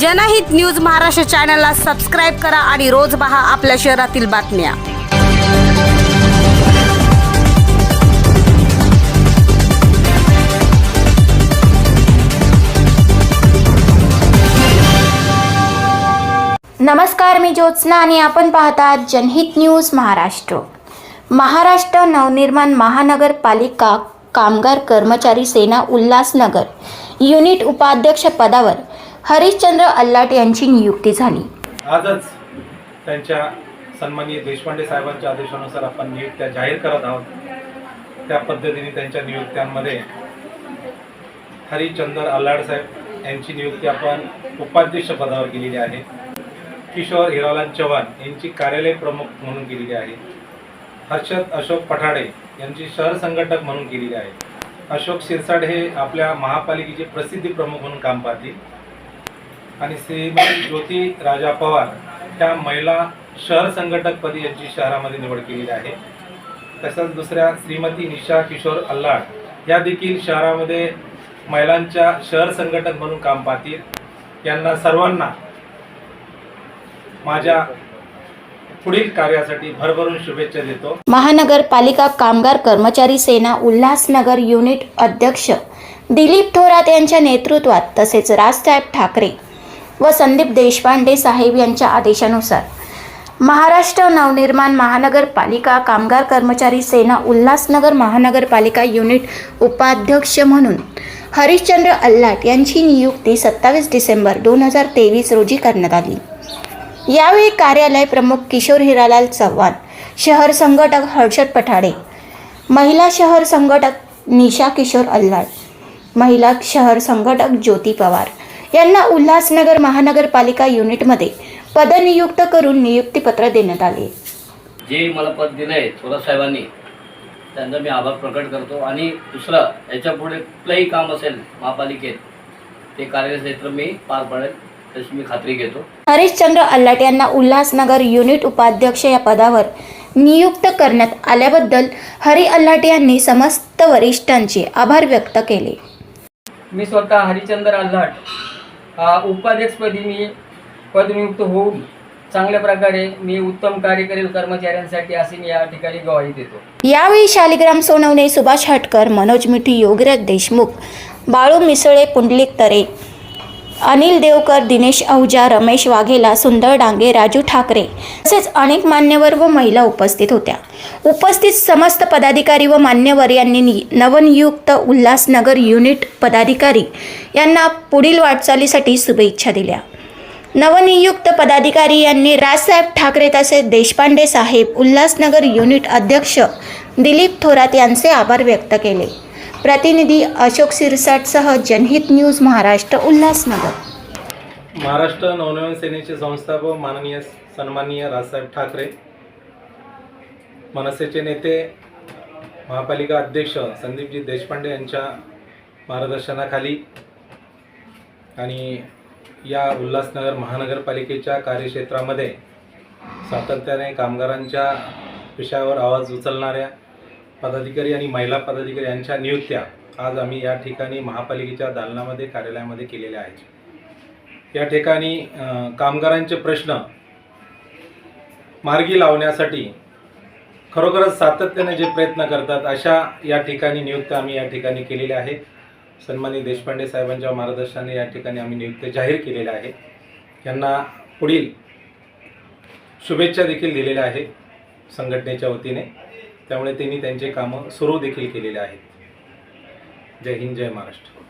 जनहित न्यूज महाराष्ट्र चॅनलला सबस्क्राईब करा आणि रोज पहा आपल्या शहरातील बातम्या. नमस्कार मी ज्योत्स्ना आणि आपण पाहतात जनहित न्यूज महाराष्ट्र. महाराष्ट्र नवनिर्माण महानगरपालिका कामगार कर्मचारी सेना उल्हासनगर. युनिट उपाध्यक्ष पदावर हरिश्चंद्र अल्लाट यांची नियुक्ती झाली. आजच त्यांच्या सन्माननीय देशपांडे साहेबांच्या आदेशानुसार आपण नियुक्त्या जाहीर करत आहोत. त्या पद्धतीने त्यांच्या नियुक्त्यांमध्ये हरिश्चंद्र अल्लाड साहेब यांची नियुक्ती आपण उपाध्यक्ष पदावर केलेली आहे. किशोर हिरालाल चव्हाण यांची कार्यालय प्रमुख म्हणून केलेली आहे. हर्षद अशोक पठाडे यांची शहर संघटक म्हणून केलेली आहे. अशोक शिरसाट हे आपल्या महापालिकेचे प्रसिद्धी प्रमुख म्हणून काम पाहतील. आणि श्रीमती ज्योती राजा पवार ह्या महिला शहर संघटकपदी यांची शहरामध्ये निवड केलेली आहे. तसंच दुसऱ्या श्रीमती निशा किशोर अल्लाड या देखील शहरामध्ये महिलांच्या शहर संघटक म्हणून काम पाहतील. यांना सर्वांना माझ्या पुढील कार्यासाठी भरभरून शुभेच्छा देतो. महानगरपालिका कामगार कर्मचारी सेना उल्हासनगर युनिट अध्यक्ष दिलीप थोरात यांच्या नेतृत्वात तसेच राजसाहेब ठाकरे व संदीप देशपांडे साहेब यांच्या आदेशानुसार महाराष्ट्र नवनिर्माण महानगरपालिका कामगार कर्मचारी सेना उल्हासनगर महानगरपालिका युनिट उपाध्यक्ष म्हणून हरिश्चंद्र अल्लाट यांची नियुक्ती सत्तावीस डिसेंबर दोन हजार तेवीस रोजी करण्यात आली. यावेळी कार्यालय प्रमुख किशोर हिरालाल चव्हाण शहर संघटक हर्षद पठाडे महिला शहर संघटक निशा किशोर अल्लाट महिला शहर संघटक ज्योती पवार यांना उल्हासनगर महानगरपालिका युनिटमध्ये पदनियुक्त करून नियुक्तीपत्र देण्यात आले. जे मला पद दिलं आहे थोरात साहेबांनी त्यांचा मी आभार प्रकट करतो. आणि दुसरं याच्यापुढे कुठलंही काम असेल महापालिकेत ते कार्यक्षेत्र मी पार पाडेल तशी मी खात्री घेतो. हरिश्चंद्र अल्लाट यांना उल्हासनगर युनिट उपाध्यक्ष या पदावर नियुक्त करण्यात आल्याबद्दल हरी अल्लाट यांनी समस्त वरिष्ठांचे आभार व्यक्त केले. मी स्वतः हरिचंद्र हा उपाध्यक्षपदी मी पदनियुक्त होऊन चांगल्या प्रकारे मी उत्तम कार्य करेल कर्मचाऱ्यांसाठी असे मी या ठिकाणी गवाही देतो. यावेळी शालिग्राम सोनवणे सुभाष हटकर मनोज मिठी योगराज देशमुख बाळू मिसळे पुंडलिक तरे अनिल देवकर दिनेश अहुजा रमेश वाघेला सुंदर डांगे राजू ठाकरे तसेच अनेक मान्यवर व महिला उपस्थित होत्या. उपस्थित समस्त पदाधिकारी व मान्यवर यांनी नि- नवनियुक्त उल्हासनगर युनिट पदाधिकारी यांना पुढील वाटचालीसाठी शुभेच्छा दिल्या. नवनियुक्त पदाधिकारी यांनी राजसाहेब ठाकरे तसेच देशपांडे साहेब उल्हासनगर युनिट अध्यक्ष दिलीप थोरात यांचे आभार व्यक्त केले. प्रतिनिधी अशोक सिरसाटसह जनहित न्यूज महाराष्ट्र उल्हासनगर. महाराष्ट्र नवनवीन सेनेचे संस्थापक माननीय सन्माननीय राजसाहेब ठाकरे मनसेचे नेते महापालिका अध्यक्ष संदीपजी देशपांडे यांच्या मार्गदर्शनाखाली आणि या उल्हासनगर महानगरपालिकेच्या कार्यक्षेत्रामध्ये सातत्याने कामगारांच्या विषयावर आवाज उचलणाऱ्या पदाधिकारी आणि महिला पदाधिकारी यांच्या नियुक्त्या आज आम्ही या ठिकाणी महापालिकेच्या दालनामध्ये कार्यालयामध्ये केलेल्या आहेत. या ठिकाणी कामगारांचे प्रश्न मार्गी लावण्यासाठी खरोखरच सातत्याने जे प्रयत्न करतात अशा या ठिकाणी नियुक्त्या आम्ही या ठिकाणी केलेल्या आहेत. सन्मानी देशपांडे साहेबांच्या मार्गदर्शनाने या ठिकाणी आम्ही नियुक्त्या जाहीर केलेल्या आहेत यांना पुढील शुभेच्छा देखील दिलेल्या आहेत संघटनेच्या वतीने. त्यामुळे त्यांनी त्यांचे कामं सुरू देखील केलेले आहेत. जय हिंद जय महाराष्ट्र.